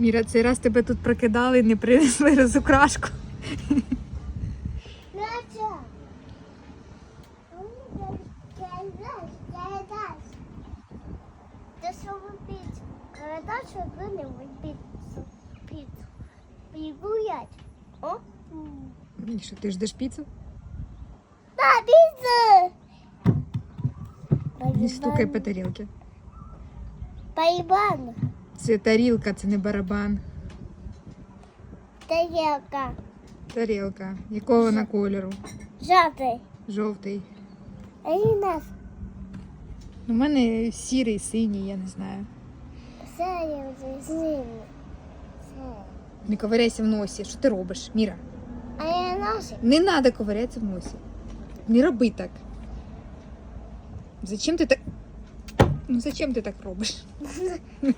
Міра, цей раз тебе тут прокидали, не принесли розукрашку. І ти ждеш піцу? Да, піцу! Не стукай по тарілці. Байбан. Це тарілка, це не барабан. Тарілка. Тарілка. Якого вона кольору? Жовтий. Жовтий. А і нас. У мене сірий, синій, я не знаю. Сильно. Все. Не ковиряйся в носі. Що ти робиш, Міра? А я наші. Не треба ковирятися в носі. Не роби так. Зачем ти так. Ну зачем ти так робиш?